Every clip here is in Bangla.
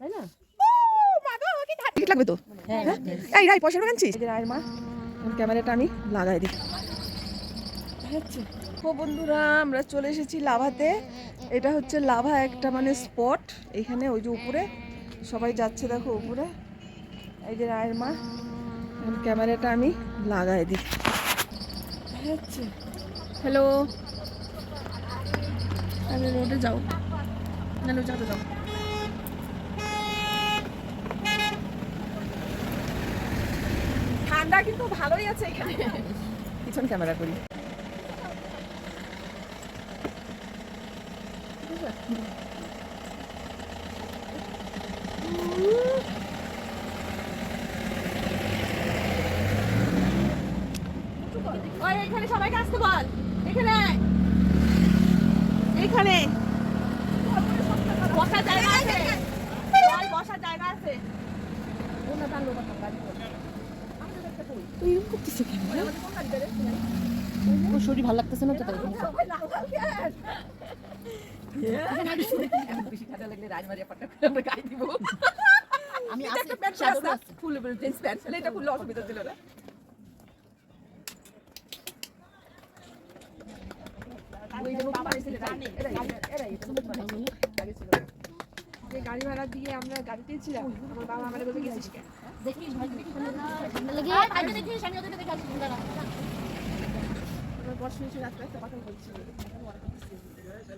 তাই না? টিকিট লাগবে তো? হ্যাঁ। এই রাই পয়সা যে রায়ের মা ক্যামেরাটা আমি লাগাই দিই। ও বন্ধুরা আমরা চলে এসেছি লাভাতে। এটা হচ্ছে লাভা একটা মানে স্পট। এখানে ওই যে উপরে সবাই যাচ্ছে দেখো উপরে। এই যে রায়ের মা ক্যামেরাটা আমি লাগাই দিই। হচ্ছে হ্যালো তাহলে রোডে যাও। নাহলে যাতে যাও। ঠান্ডা কিন্তু ভালোই আছে এখানে। পিছন ক্যামেরা করি। এখানে সবাইকে আসতে বল। এখানে এইখানে বসার জায়গা আছে। বসার জায়গা আছে। তুই এরকম করতেছে কেন ওর শরীর ভালো লাগতেছে না তো তাই আমি। ফুল জিন্স প্যান্ট এটা খুললে অসুবিধা ছিল না। ছিল। গাড়ি ভাড়া দিয়ে আমরা গাড়িতে ছিলাম আমার বাবা আমাদের বলে গেছিস কেন?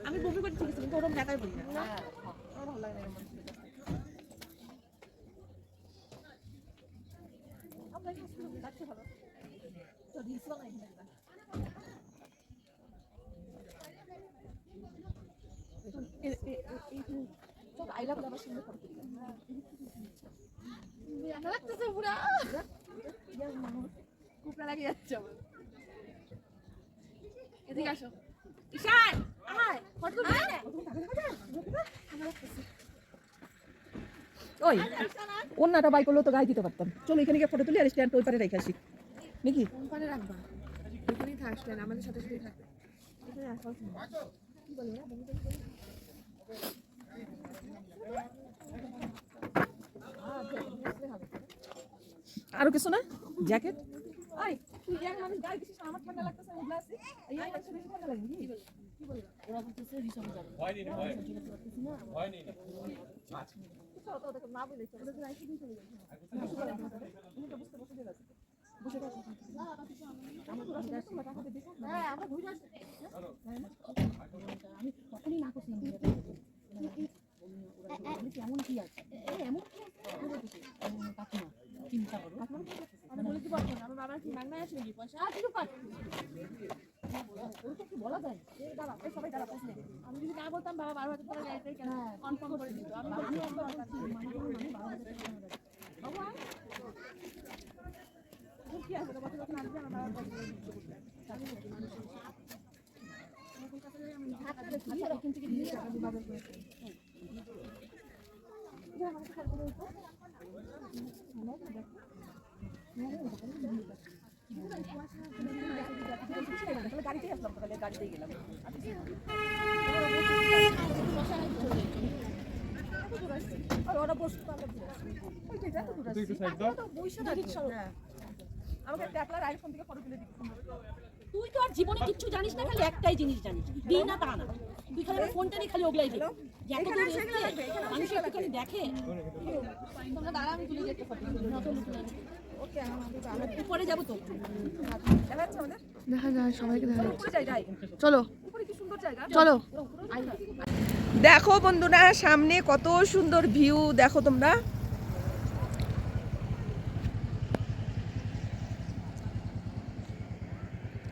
আমি বমি করে ঠিক আছে কিন্তু ওরকম একাই বলি না ভালো লাগে না। আমরা এখানে ভালো। তো reels বানাই এই সব love আমার সঙ্গে photo তুলি। লাগতেছে পুরা। কুকড়া লাগে যাচ্ছে এদিকে আসো। ঈশান আয় ফটো তুলবি ওই অন্যটা বাই করলেও তো গায়ে দিতে পারতাম। চলো এখানে গিয়ে ফটো তুলি আর স্ট্যান্ড ওই পারে রেখে আসি। নাকি? কোম্পানি রাখবা? এখানেই থাকলেন আমাদের সাথে সাথে থাকবে এখানে আসা না। কি বলে? বমি টমি করে? আরও কিছু না জ্যাকেট ওই তুই এক মানুষ গায়ে আমার ঠান্ডা লাগতেছে আমি না হ্যাঁ করছি আমি কেমন কি আছে এমন কি আছে চিন্তা করো। আমি বলে কি বলব আমার বাবার কি মাগনায় আসে নাকি পয়সা? আর কিছু পার ওরকম কি বলা যায়? এই দাঁড়া এই সবাই দাঁড়া পয়সা আমি যদি না বলতাম বাবা বারো হাজার টাকা গাড়িতে কেন কনফার্ম করে দিত। আমি বারো হাজার টাকা বাবা কি আছে বাবা যখন আসবে আমার বাবার পয়সা দিয়ে দিতে আছে। এখান থেকে দিয়ে টাকা বাবার পয়সা গাড়িতেই আসলাম তাহলে গাড়িতেই গেলাম ওরা বসতো আমরা। হ্যাঁ। আমাকে একটা আইফোন থেকে ফটো তুলে দিতে তুই তো আর জীবনে কিচ্ছু জানিস না খালি একটাই জিনিস জানিস। দিই না তা না। তুই খালি ফোনটা নিয়ে খালি ওগুলাই দিবি দেখে। তোমরা দাঁড়া আমি তুলে উপরে যাব তো। দেখা যায় সবাইকে দেখা চলো। চলো। দেখো বন্ধুরা সামনে কত সুন্দর ভিউ। দেখো তোমরা।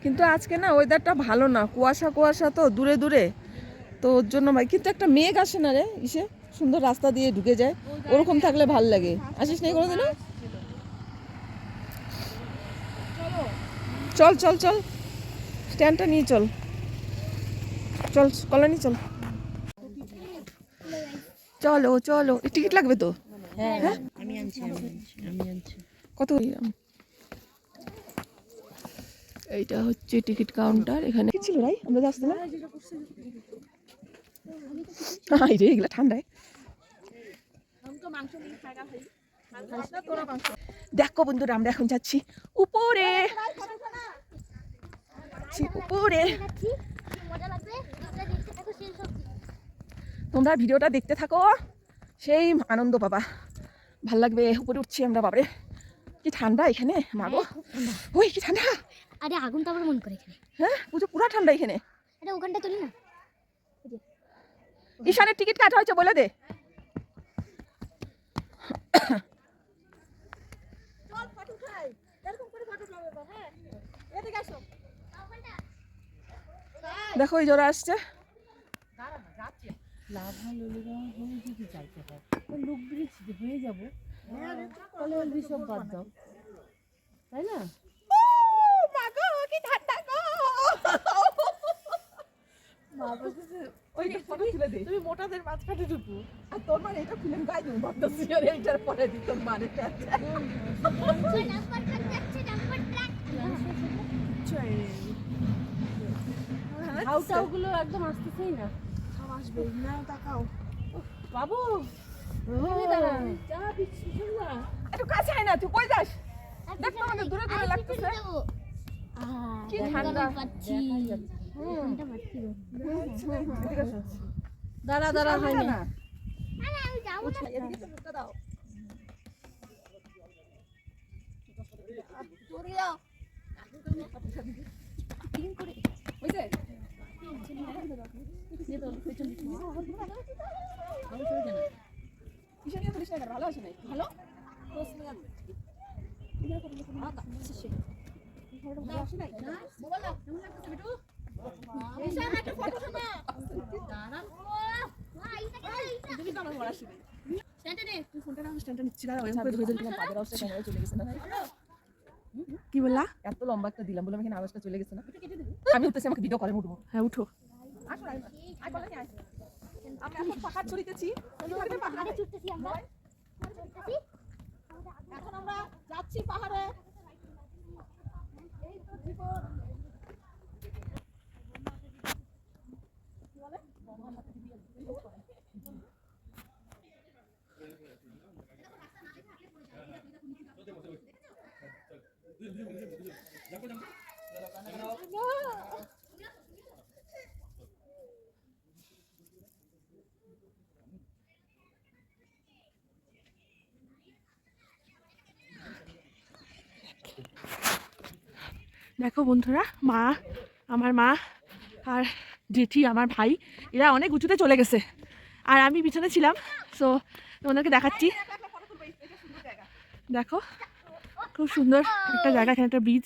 কিন্তু আজকে না ওয়েদারটা ভালো না। কুয়াশা কুয়াশা তো দূরে দূরে। তো ওর জন্য ভাই কিন্তু একটা মেঘ আসে না রে ইসে। সুন্দর রাস্তা দিয়ে ঢুকে যায়। ওরকম থাকলে ভালো লাগে। আসিস না কোনোদিনও? চল চল চল। স্ট্যান্ডটা নিয়ে চল। চল কলোনি চল। চলো চলো। টিকিট লাগবে তো? হ্যাঁ। আনছি। কত? এইটা হচ্ছে টিকিট কাউন্টার এখানে কি ছিল রাই আমরা আসতে না? হাই রে এগুলা ঠান্ডায়। দেখো বন্ধুরা আমরা এখন যাচ্ছি উপরে। উপরে। তোমরা ভিডিওটা দেখতে থাকো। সেই আনন্দ বাবা। ভালো লাগবে উপরে উঠছি আমরা বাবারে। কি ঠান্ডা এখানে মাগো। ওই কি ঠান্ডা। আরে আগুন তো আবার মন করে এখানে। হ্যাঁ পুজো পুরো ঠান্ডা এখানে। আরে ওখানটা তুলি না। ঈশানের টিকিট কাটা হয়েছে বলে দে। দেখো এই জোড়া আসছে। তাই না? ওই ফটো তুলে দে তুমি মোটাদের মাঝখানে ঢুকু। আর তোর মানে এটা খুলে গায়ে দেবো ভাবতেছি আর এইটার পরে দিতাম মানে। ডাম্পার ট্রাক যাচ্ছে ডাম্পার ট্রাক হাউসাউ গুলো একদম আসতেছেই না। আসবে। না তাকাও বাবু! একটু কাছে আয় না তুই কই যাস? দেখ তো আমাদের দূরে দূরে লাগতেছে। কি ঠান্ডা। পাচ্ছি দাঁড়া দাঁড়া হয়নি না আরে আমি যাব না এদিকে তো মুখটা দাও ওই যে কিসে কি বললা? এত লম্বা একটা দিলাম বলে এখানে আওয়াজটা চলে গেছে না। আমি উঠতেছি আমাকে ভিডিও করে উঠবো। হ্যাঁ উঠো। আমরা এখন পাহাড় চড়িতেছি। পাহাড়ে? আমরা। এখন আমরা যাচ্ছি পাহাড়ে। দেখো বন্ধুরা, মা, আমার মা আর জেঠি, আমার ভাই, এরা অনেক উঁচুতে চলে গেছে। আর আমি পিছনে ছিলাম সো তোমাদেরকে দেখাচ্ছি। দেখো, খুব সুন্দর একটা জায়গা, এখানে একটা ব্রিজ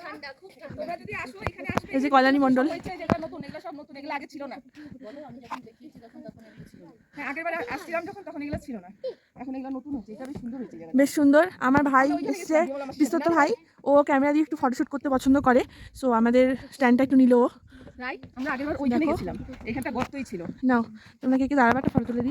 এগুলো নতুন হচ্ছে এটা বেশ সুন্দর হয়েছে জায়গাটা। বেশ সুন্দর। আমার ভাই এসছে বিস্তত ভাই। ও ক্যামেরা দিয়ে একটু ফটোশ্যুট করতে পছন্দ করে। সো আমাদের স্ট্যান্ডটা একটু নিল ও। আমরা আগের বার ওইখানে গেছিলাম। এখানটা গর্তই ছিল। নাও তোমাকে কি দাঁড়াবে একটা ফটো তুলে দিই।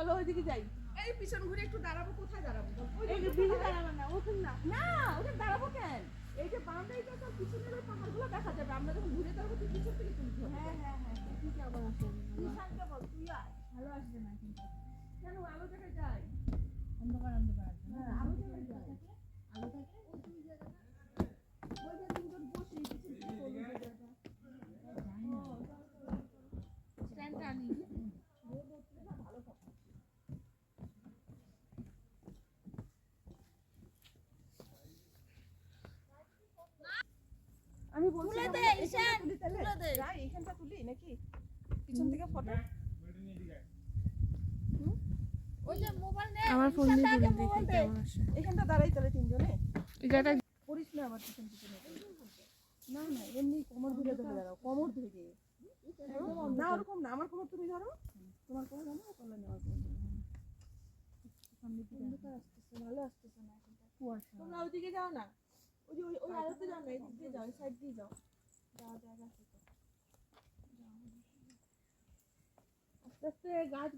চলো ওইদিকে যাই। এই পিছন ঘুরে একটু দাঁড়াবো কোথায় দাঁড়াবো? ওইদিকে ওই দাঁড়াবো না ওখানে না। না ওখানে দাঁড়াবো কেন? এই যে বাউন্ডারি তো সব পিছনের ওই পাহাড়গুলো দেখা যাবে আমরা যখন ঘুরে দাঁড়াবো তুই পিছন থেকে তুলতে হবে। হ্যাঁ হ্যাঁ হ্যাঁ তুই কি আবার আসবে। ঈশানকে বল তুই আয়। ভালো আসবে না কিন্তু। কেন ভালো জায়গায় যাই। আমি বলছিলাম এখানটা তুলি তাহলে যাই এখানটা তুলি নাকি? পিছন থেকে ফটো। আমার ফোন দিয়ে তুলে দেখি কেমন আসে? এখানটা দাঁড়াই তাহলে তিনজনে। জায়গাটা করিস না আবার পিছন পিছনে না না এমনি কোমর ধরে ধরে দাঁড়াও কোমর ধরে না ওরকম না আমার কোমর তুমি ধরো। তোমার কোমর ধরো তাহলে নেওয়ার কোমর ধরো। ভালো আসতেছে না কুয়াশা। তোমরা ওইদিকে যাও না। ওই যে ওই ওই আলোতে যাও না এদিক দিয়ে যাও এই সাইড দিয়ে যাও। যাওয়া জায়গা আছে তো। আস্তে আস্তে গাছ